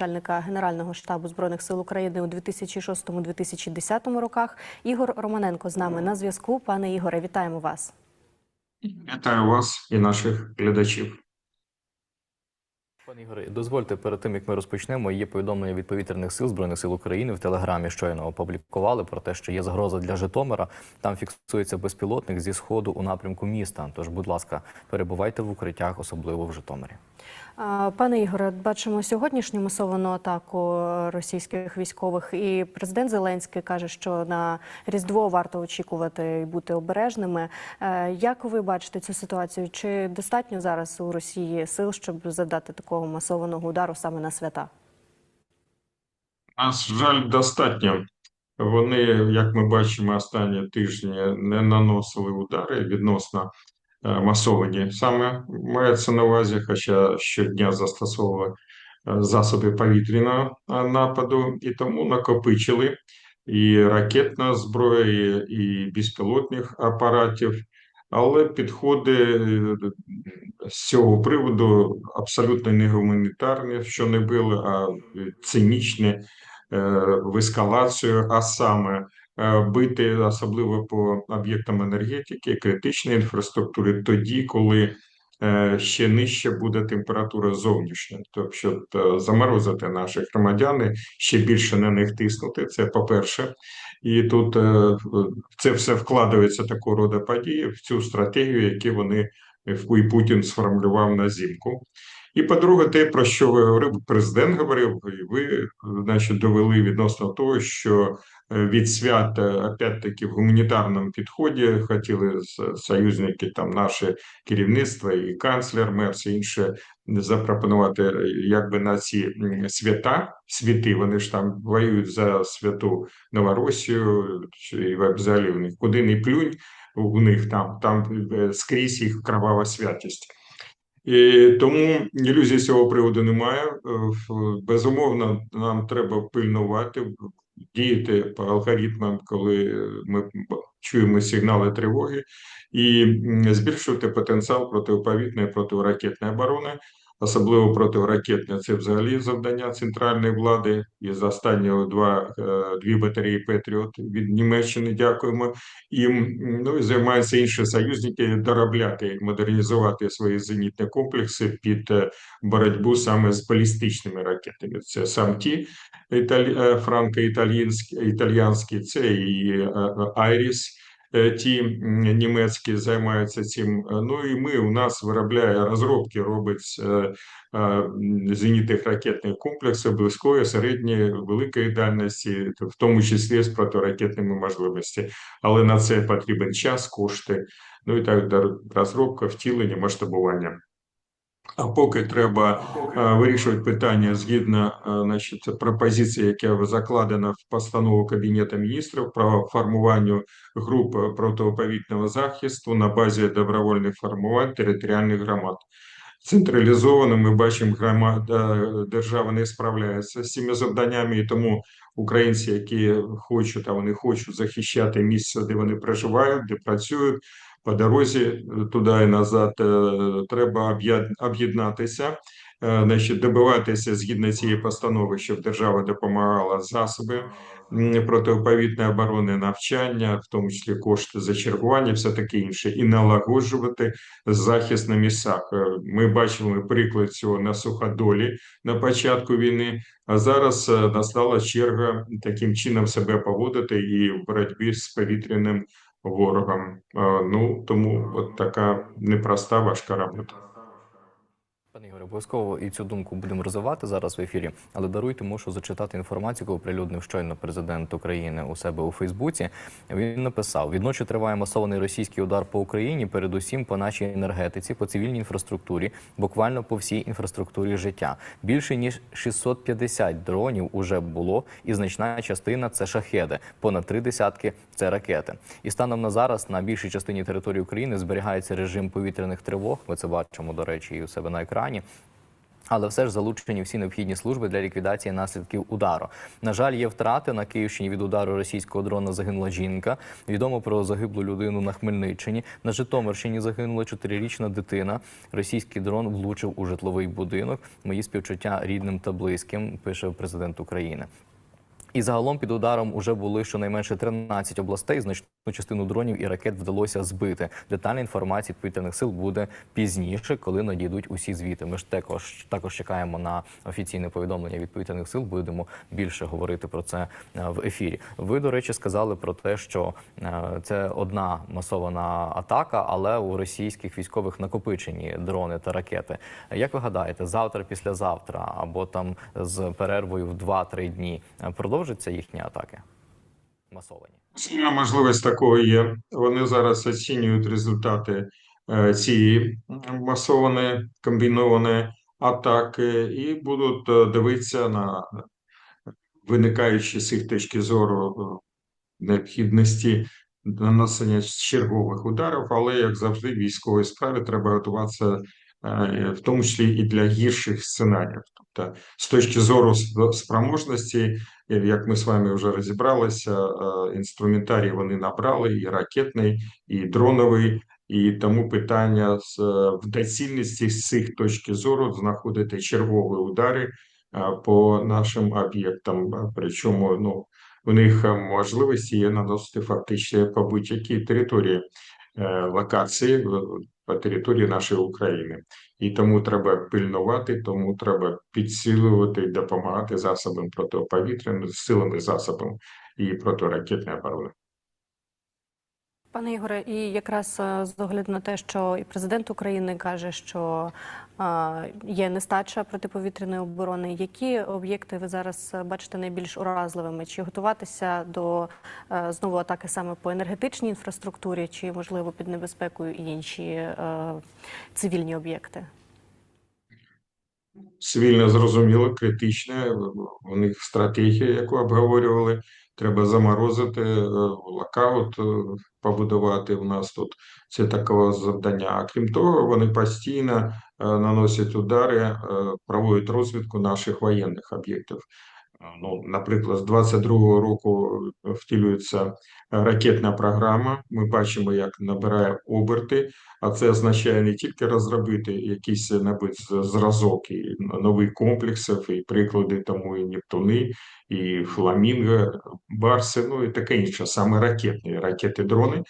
начальника Генерального штабу збройних сил України у 2006-2010 роках. Ігор Романенко з нами на зв'язку. Пане Ігоре, вітаємо вас. Вітаю вас і наших глядачів. Пане Ігоре, дозвольте перед тим як ми розпочнемо. Є повідомлення від повітряних сил збройних сил України в телеграмі. Щойно опублікували про те, що є загроза для Житомира. Там фіксується безпілотник зі сходу у напрямку міста. Тож, будь ласка, перебувайте в укриттях, особливо в Житомирі. Пане Ігоре, бачимо сьогоднішню масовану атаку російських військових, і президент Зеленський каже, що на Різдво варто очікувати і бути обережними. Е, Як ви бачите цю ситуацію? Чи достатньо зараз у Росії сил, щоб завдати такого масованого удару саме на свята? Нас жаль достатньо. Вони, як ми бачимо, останні тижні не наносили удари відносно масовані. Саме мається на увазі, хоча щодня застосовували е, засоби повітряного е, нападу, і тому накопичили і ракетна зброя, і безпілотних апаратів. Але підходи з цього приводу абсолютно не гуманітарні, що не були, а цинічні е, в ескалацію, а саме бити особливо по об'єктам енергетики, критичної інфраструктури, тоді, коли е, ще нижче буде температура зовнішня, тобто е, заморозити наших громадян, ще більше на них тиснути. Це по-перше, і тут е, це все вкладається такого роду події в цю стратегію, яку вони і Путін сформулював на зімку. І по-друге, те, про що ви говорив, президент говорив, і ви, значить, довели відносно того, що е, від свят, е, опять-таки, в гуманітарному підході хотіли союзники, там наше керівництво, і канцлер, Мерс, і інше запропонувати, е, якби на ці свята, світи, вони ж там воюють за святу Новоросію, чи взагалі в них куди не плюнь, у них там, там скрізь їх кровава святість. І тому ілюзій з цього приводу немає. Е, Безумовно, нам треба пильнувати, діяти по алгоритмам, коли ми чуємо сигнали тривоги, і збільшувати потенціал протиповітної протиракетної оборони, особливо протиракетне це взагалі завдання центральної влади. І з останнього два е, дві батареї Петріот від Німеччини. Дякуємо їм. Ну і займаються інші союзники доробляти, модернізувати свої зенітні комплекси під е, боротьбу саме з балістичними ракетами. Це сам ті е, франко-італійські, італійські, це і Айріс. Е, Ті німецькі займаються цим. Е, Ну і ми у нас виробляє розробки, робить е, зенітних ракетних комплексів близької, середньої, великої дальності, в тому числі з протиракетними можливостями але на це потрібен час, кошти, ну і так розробка, втілення, масштабування. А поки треба е, вирішувати питання згідно е, значить, пропозиції, яка закладена в постанову Кабінету міністрів про формування груп протиповітного захисту на базі добровольних формувань територіальних громад. Централізовано ми бачимо, громада держава не справляється з цими завданнями, і тому українці, які хочуть, а вони хочуть захищати місце, де вони проживають, де працюють по дорозі е, туди і назад, е, треба об'єднатися, е, значить, добиватися згідно цієї постанови, щоб держава допомагала засоби протиповітної оборони, навчання, в тому числі кошти за чергування, все таке інше, і налагоджувати захист на місцях. Ми бачили приклад цього на суходолі на початку війни. А зараз настала черга таким чином себе поводити і в боротьбі з повітряним ворогом. Е, Ну тому от така непроста важка робота. Пане обов'язково і цю думку будемо розвивати зараз в ефірі, але даруйте, мушу зачитати інформацію, яку оприлюднив щойно президент України у себе у Фейсбуці. Він написав: відночі триває масований російський удар по Україні, передусім по нашій енергетиці, по цивільній інфраструктурі, буквально по всій інфраструктурі життя. Більше ніж 650 дронів уже було, і значна частина це шахеди. Понад три десятки це ракети. І станом на зараз на більшій частині території України зберігається режим повітряних тривог. Ми це бачимо, до речі, і у себе на екрані. Але все ж залучені всі необхідні служби для ліквідації наслідків удару. На жаль, є втрати на Київщині від удару російського дрона загинула жінка. Відомо про загиблу людину на Хмельниччині. На Житомирщині загинула чотирирічна дитина. Російський дрон влучив у житловий будинок. Мої співчуття рідним та близьким, пише президент України. І загалом під ударом уже були щонайменше 13 областей. Значну частину дронів і ракет вдалося збити. Детальна інформація повітряних сил буде пізніше, коли надійдуть усі звіти. Ми ж також також чекаємо на офіційне повідомлення від сил. Будемо більше говорити про це е, в ефірі. Ви, до речі, сказали про те, що е, це одна масована атака, але у російських військових накопичені дрони та ракети. Як ви гадаєте, завтра, післязавтра або там з перервою в 2-3 дні е, продовжаться їхні атаки? Масовані. Сильна можливість такого є. Вони зараз оцінюють результати е, цієї масованої комбінованої атаки і будуть е, дивитися на виникаючі з їх точки зору е, необхідності нанесення чергових ударів, але як завжди, в військовій справі треба готуватися. В тому числі і для гірших сценаріїв, тобто з точки зору спроможності, як ми з вами вже розібралися, е, інструментарій вони набрали і ракетний, і дроновий, і тому питання е, в доцільності з цих точки зору знаходити чергові удари по нашим об'єктам. Причому ну у них можливості є наносити фактично по будь-якій території е, локації по території нашої України. І тому треба пильнувати, тому треба підсилювати допомагати засобам протиповітряної силами засобам і протиракетної оборони. Пане Ігоре, і якраз е, з огляду на те, що і президент України каже, що е, є нестача протиповітряної оборони. Які об'єкти ви зараз е, бачите найбільш уразливими? Чи готуватися до знову атаки саме по енергетичній інфраструктурі, чи можливо під небезпекою і інші цивільні об'єкти? Цивільне зрозуміло, критичне. У них стратегія, яку обговорювали. Треба заморозити е, локаут, е, побудувати. У нас тут це такого завдання. А крім того, вони постійно е, наносять удари, проводять розвідку наших воєнних об'єктів. Е, Ну, наприклад, з 22-го року втілюється ракетна програма. Ми бачимо, як набирає оберти, а це означає не тільки розробити якийсь набит зразок і нових комплексів, і приклади тому і Нептуни, і Фламінго, Барси, ну і таке інше, саме ракетні ракети-дрони.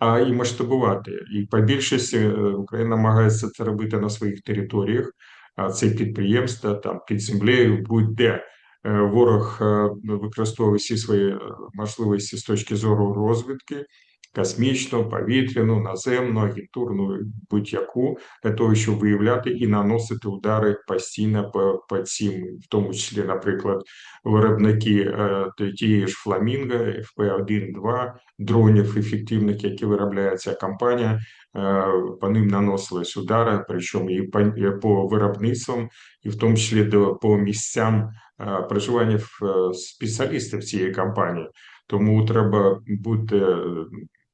А і масштабувати. І по більшості е, Україна намагається це робити на своїх територіях. А це підприємства там під землею, будь-де Е, ворог е, використовує всі свої е, можливості з точки зору розвідки, космічну, повітряну, наземну, агентурну, будь-яку для того, щоб виявляти і наносити удари постійно по, по цим, в тому числі, наприклад, виробники е, тієї ж Фламінго, FP1-2, дронів ефективних, які виробляє ця компанія. Е, по ним наносились удари, причому і по, і по виробництвам, і в тому числі до по місцям е, проживання е, спеціалістів цієї компанії. Тому треба бути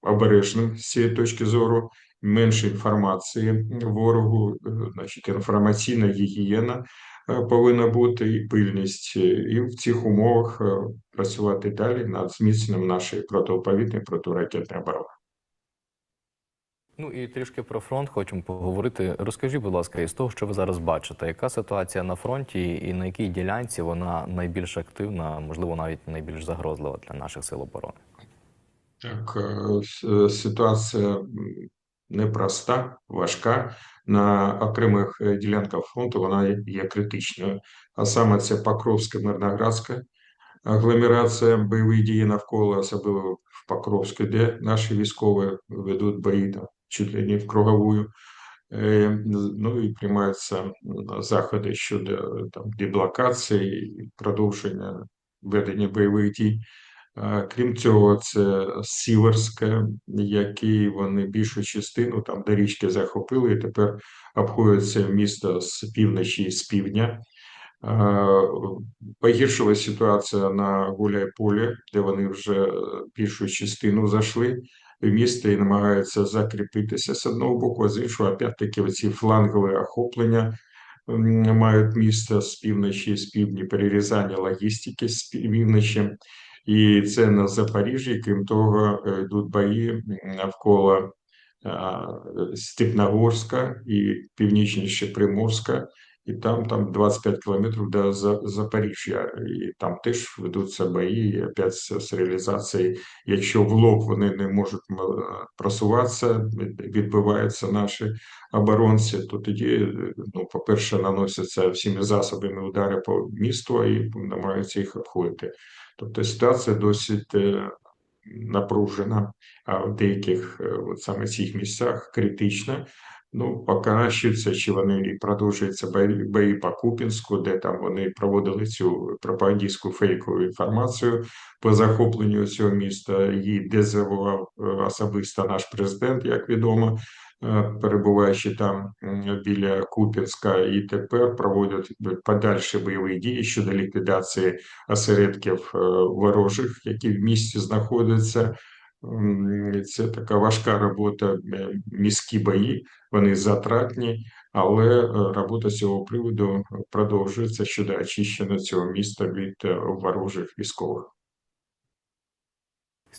обережним з цієї точки зору. Менше інформації ворогу, е, значить, інформаційна гігієна е, повинна бути і пильність, е, і в цих умовах працювати далі над зміцненням нашої протиповітряної протиракетної оборони. Ну і трішки про фронт хочемо поговорити. Розкажіть, будь ласка, із того, що ви зараз бачите, яка ситуація на фронті і на якій ділянці вона найбільш активна, можливо, навіть найбільш загрозлива для наших сил оборони? Так, е, ситуація м, непроста, важка. На окремих е, ділянках фронту вона є критичною. А саме це Покровська, Мирноградська агломерація, бойові дії навколо, особливо в Покровську, де наші військові ведуть бої там чуть ли не в круговую. Е, Ну і приймаються заходи щодо е, там деблокації продовження ведення бойових дій. Крім цього, це Сіверське, який вони більшу частину там до річки захопили, і тепер обходяться місто з півночі і з півдня. Погіршила ситуація на Гуляйполі, де вони вже більшу частину зайшли в місто і намагаються закріпитися з одного боку, а з іншого, опять-таки, оці флангові охоплення мають місце з півночі, і з півдні, перерізання логістики з півночі. І це на Запоріжжі. Крім того, е, йдуть бої навколо Степногорська і північніше Приморська, і там, там 25 кілометрів до За- Запоріжжя, і там теж ведуться бої, і опять з реалізації. Якщо в лоб вони не можуть просуватися, відбиваються наші оборонці, то тоді, е, ну, по-перше, наносяться всіми засобами удари по місту і намагаються їх обходити. Тобто ситуація досить е, напружена, а в деяких е, от саме цих місцях критична. Ну, покращується, чи вони продовжуються бої, бої по Купінську, де там вони проводили цю пропагандистську фейкову інформацію по захопленню цього міста. Її дезавував е, особисто наш президент, як відомо, е, перебуваючи там біля Купінська, і тепер проводять подальші бойові дії щодо ліквідації осередків е, ворожих, які в місті знаходяться. Це така важка робота, е, міські бої, вони затратні, але е, робота цього приводу продовжується щодо очищення цього міста від е, ворожих військових.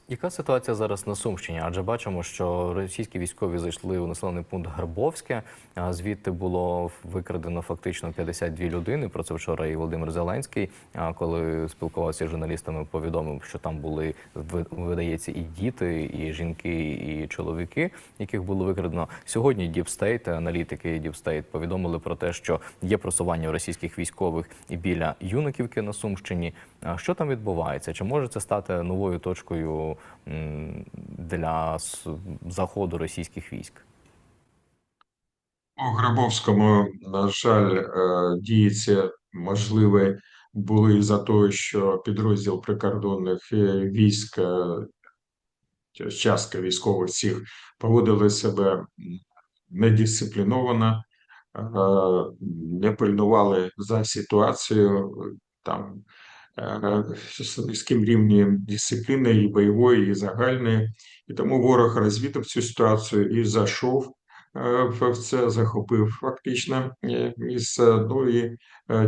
Яка ситуація зараз на Сумщині? Адже бачимо, що російські військові зайшли у населений пункт Гарбовське. а Звідти було викрадено фактично 52 людини. Про це вчора і Володимир Зеленський, коли спілкувався з журналістами, повідомив, що там були видається і діти, і жінки, і чоловіки, яких було викрадено. Сьогодні Діпстейт, аналітики Діпстейт повідомили про те, що є просування російських військових і біля Юнаківки на Сумщині. Що там відбувається? Чи може це стати новою точкою для заходу російських військ? У Грабовському, на жаль, е, дії ці можливі були за того, що підрозділ прикордонних е, військ, е, частка військових цих поводили себе недисципліновано, не пильнували за ситуацією, там з низьким рівнем дисципліни і бойової, і загальної. І тому ворог розвідав цю ситуацію і зайшов е, в це, захопив фактично місце. Ну і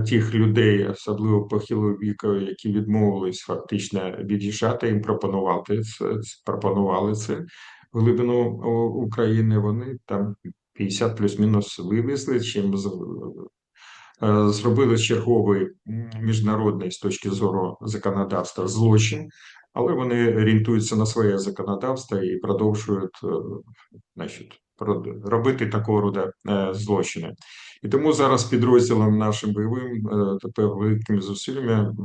тих людей, особливо похилого віку, які відмовились фактично від'їжджати, їм пропонувати це, пропонували це глибину України. Вони там 50 плюс-мінус вивезли, чим зробили черговий міжнародний з точки зору законодавства злочин, але вони орієнтуються на своє законодавство і продовжують е, значить, робити такого роду е, злочини. І тому зараз підрозділам нашим бойовим е, тепер великими зусиллями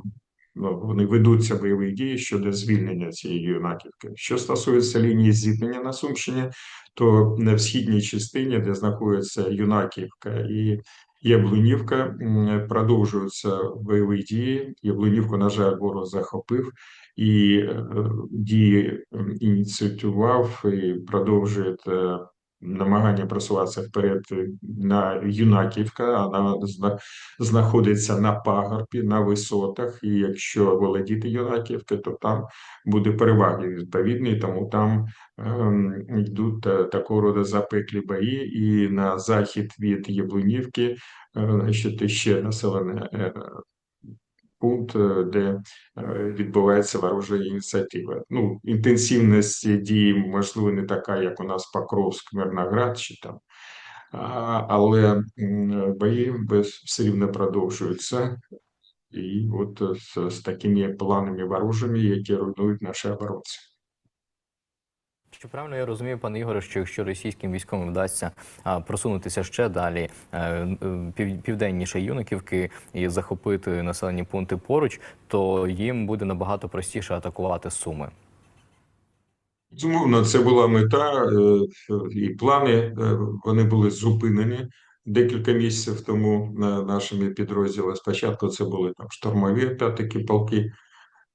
ну, вони ведуться бойові дії щодо звільнення цієї юнаківки. Що стосується лінії зіткнення на Сумщині, то в східній частині, де знаходиться Юнаківка і Яблунівка, продовжуються бойові дії. Яблунівку, на жаль, ворог захопив і е, дії ініціював і продовжує е, намагання просуватися вперед на Юнаківка. Вона знаходиться на пагорбі, на висотах. І якщо володіти Юнаківки, то там буде переваги відповідні, тому там ем, йдуть е, такого роду запеклі бої, і на захід від Яблунівки, е, значить, ще населене е, пункт, е, де е, відбувається ворожа ініціатива. Ну, інтенсивність дії, можливо, не така, як у нас Покровськ, Мирноград чи там. Але бої все рівно продовжуються. І от е, з, з такими планами ворожими, які руйнують наші оборонці. Чи правильно я розумію, пане Ігоре, що якщо російським військовим вдасться просунутися ще далі е, е, пів, південніше Юниківки і захопити населені пункти поруч, то їм буде набагато простіше атакувати Суми? Безумовно, це була мета е, і плани. Вони були зупинені декілька місяців тому нашими підрозділами. Спочатку це були там штурмові такі полки,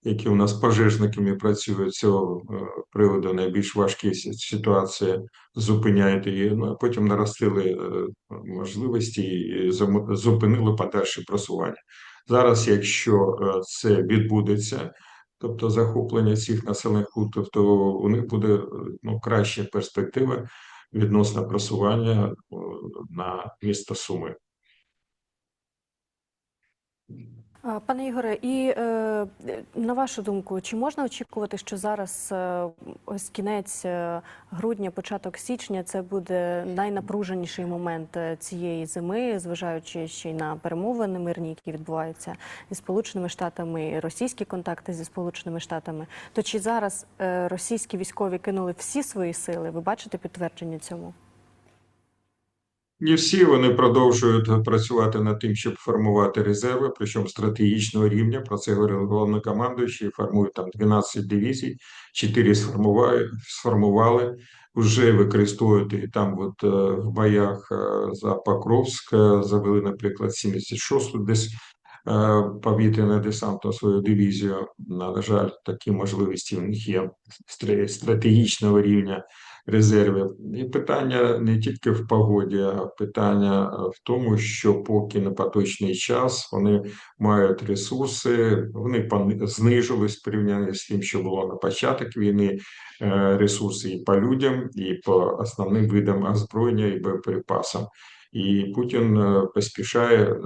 які у нас пожежниками працюють з цього е, приводу. Найбільш важкі ситуації зупиняють її. Ну а потім наростили е, можливості і зупинили подальше просування. Зараз, якщо е, це відбудеться тобто захоплення цих населених пунктів, то у них буде ну, краща перспектива відносно просування на місто Суми. Пане Ігоре, і е, на вашу думку, чи можна очікувати, що зараз е, ось кінець е, грудня, початок січня, це буде найнапруженіший момент цієї зими, зважаючи ще й на перемовини мирні, які відбуваються зі Сполученими Штатами, російські контакти зі Сполученими Штатами? То чи зараз російські військові кинули всі свої сили? Ви бачите підтвердження цьому? Не всі вони продовжують працювати над тим, щоб формувати резерви, причому стратегічного рівня. Про це говорив головнокомандуючий. Формують там 12 дивізій, 4 сформували, сформували вже використовують і там, от е, в боях е, за Покровськ, е, завели, наприклад, 76-ту десь повітряне десантну свою дивізію. На жаль, такі можливості в них є стра- стратегічного рівня резервів. І питання не тільки в погоді, а питання в тому, що поки на поточний час вони мають ресурси, вони знижились в порівнянні з тим, що було на початок війни. е, Ресурси і по людям, і по основним видам озброєння і боєприпасам. І Путін е, поспішає е,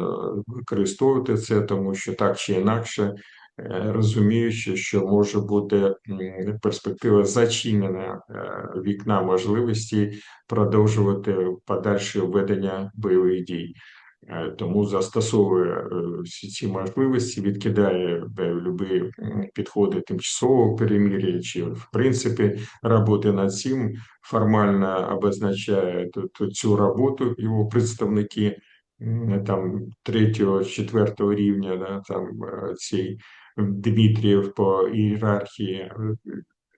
використовувати це, тому що так чи інакше розуміючи, що може бути перспектива зачинення е, вікна можливості продовжувати подальше ведення бойових дій. Е, Тому застосовує е, всі ці можливості, відкидає любі підходи тимчасового перемир'я чи в принципі роботи над цим формально обозначає цю роботу його представники там третього, четвертого рівня, да, там е, цей Дмитрієв по ієрархії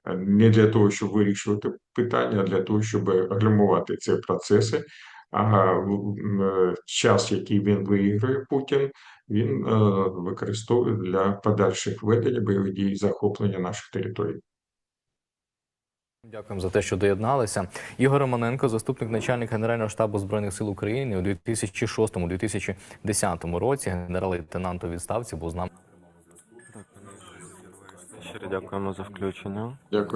е, не для того, щоб вирішувати питання, а для того, щоб гальмувати ці процеси. А е, час, який він виіграє Путін, він е, використовує для подальших ведень бойових дій захоплення наших територій. Дякуємо за те, що доєдналися. Ігор Романенко, заступник начальника Генерального штабу збройних сил України у 2006-2010 році. Генерал-лейтенант у відставці був з нами. Щиро дякуємо за включення. Дякую.